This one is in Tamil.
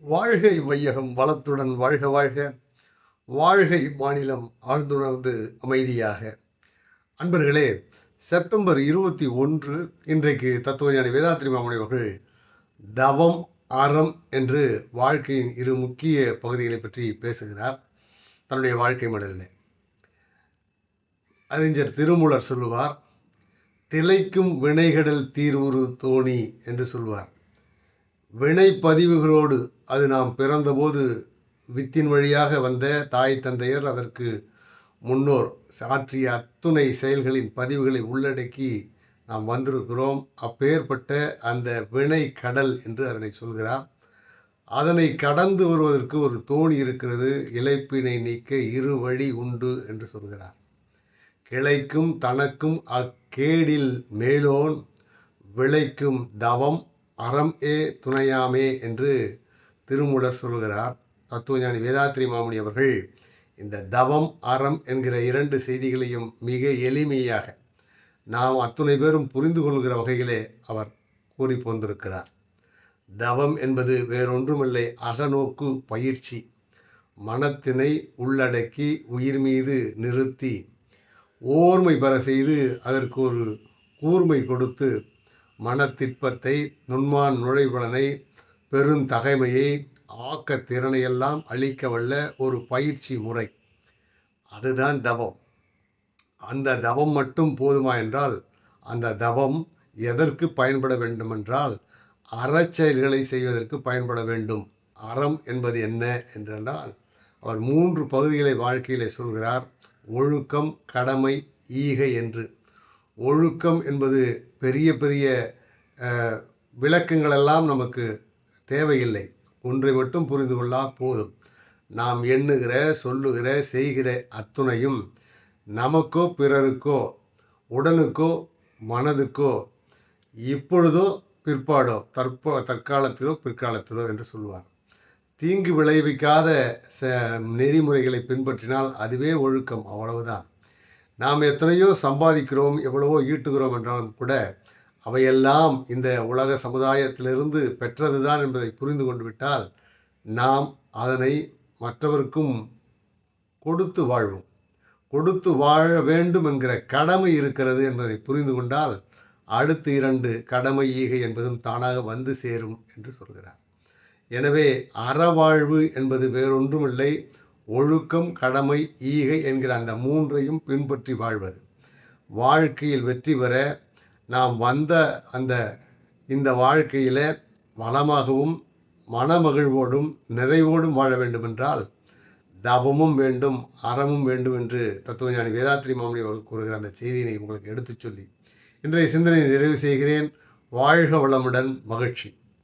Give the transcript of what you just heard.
வாழ்கை வையகம் வளத்துடன் வாழ்க வாழ்க. வாழ்கை மாநிலம் ஆழ்ந்துணர்ந்து அமைதியாக. அன்பர்களே செப்டம்பர் இருபத்தி ஒன்று இன்றைக்கு தத்துவஞானி வேதாத்திரி மாமணி அவர்கள் தவம் அறம் என்று வாழ்க்கையின் இரு முக்கிய பகுதிகளை பற்றி பேசுகிறார். தன்னுடைய வாழ்க்கை மடலில் அறிஞர் திருமூலர் சொல்லுவார் திளைக்கும் வினைகடல் தீர்வுறு தோணி என்று சொல்வார் வினை பதிவுகளோடு அது நாம் பிறந்தபோது வித்தின் வழியாக வந்த தாய் தந்தையர் அதற்கு முன்னோர் ஆற்றிய அத்துணை செயல்களின் பதிவுகளை உள்ளடக்கி நாம் வந்திருக்கிறோம். அப்பேற்பட்ட அந்த வினை கடல் என்று அதனை சொல்கிறார். அதனை கடந்து வருவதற்கு ஒரு தோணி இருக்கிறது. இழைப்பினை நீக்க இரு வழி உண்டு என்று சொல்கிறார். கிளைக்கும் தனக்கும் அக்கேடில் மேலோன் விளைக்கும் தவம் அறம் ஏ துணையாமே என்று திருமூலர் சொல்கிறார் தத்துவஞானி வேதாத்திரி மாமுனி அவர்கள் இந்த தவம் அறம் என்கிற இரண்டு செய்திகளையும் மிக எளிமையாக நாம் அத்துணை பேரும் புரிந்து கொள்கிற வகையிலே அவர் கூறி போந்திருக்கிறார். தவம் என்பது வேறொன்றுமில்லை அகநோக்கு பயிற்சி. மனத்தினை உள்ளடக்கி உயிர் மீது நிறுத்தி ஓர்மை பெற செய்து அதற்கு ஒரு கூர்மை கொடுத்து மனத்திற்பத்தை நுண்மான் நுழைபலனை பெருந்தகைமையை ஆக்க திறனையெல்லாம் அளிக்க வல்ல ஒரு பயிற்சி முறை. அதுதான் தவம். அந்த தவம் மட்டும் போதுமா என்றால் அந்த தவம் எதற்கு பயன்பட வேண்டுமென்றால் அறச்செயல்களை செய்வதற்கு பயன்பட வேண்டும். அறம் என்பது என்ன என்றால் அவர் மூன்று பகுதிகளை வாழ்க்கையிலே சொல்கிறார். ஒழுக்கம் கடமை ஈகை என்று. ஒழுக்கம் என்பது பெரிய பெரிய விளக்கங்களெல்லாம் நமக்கு தேவையில்லை. ஒன்றை மட்டும் புரிந்து கொள்ளா போதும். நாம் எண்ணுகிற சொல்லுகிற செய்கிற அத்துணையும் நமக்கோ பிறருக்கோ உடலுக்கோ மனதுக்கோ இப்பொழுதோ பிற்பாடோ தற்போ தற்காலத்திலோ பிற்காலத்திலோ என்று சொல்லுவார். தீங்கு விளைவிக்காத ச நெறிமுறைகளை பின்பற்றினால் அதுவே ஒழுக்கம் அவ்வளவுதான். நாம் எத்தனையோ சம்பாதிக்கிறோம் எவ்வளவோ ஈட்டுகிறோம் என்றாலும் கூட அவையெல்லாம் இந்த உலக சமுதாயத்திலிருந்து பெற்றதுதான் என்பதை புரிந்து கொண்டு விட்டால் நாம் அதனை மற்றவருக்கும் கொடுத்து வாழ்வோம். கொடுத்து வாழ வேண்டும் என்கிற கடமை இருக்கிறது என்பதை புரிந்து கொண்டால் அடுத்து இரண்டு கடமை ஈகை என்பதும் தானாக வந்து சேரும் என்று சொல்கிறார். எனவே அறவாழ்வு என்பது வேறொன்றுமில்லை. ஒழுக்கம் கடமை ஈகை என்கிற அந்த மூன்றையும் பின்பற்றி வாழ்வது. வாழ்க்கையில் வெற்றி பெற நாம் வந்த அந்த இந்த வாழ்க்கையில் வளமாகவும் மனமகிழ்வோடும் நிறைவோடும் வாழ வேண்டுமென்றால் தவமும் வேண்டும் அறமும் வேண்டும் என்று தத்துவஞானி வேதாத்திரி மாமணி அவர்கள் கூறுகிற அந்த செய்தியினை உங்களுக்கு எடுத்துச் சொல்லி இன்றைய சிந்தனையை நிறைவு செய்கிறேன். வாழ்க வளமுடன் மகிழ்ச்சி.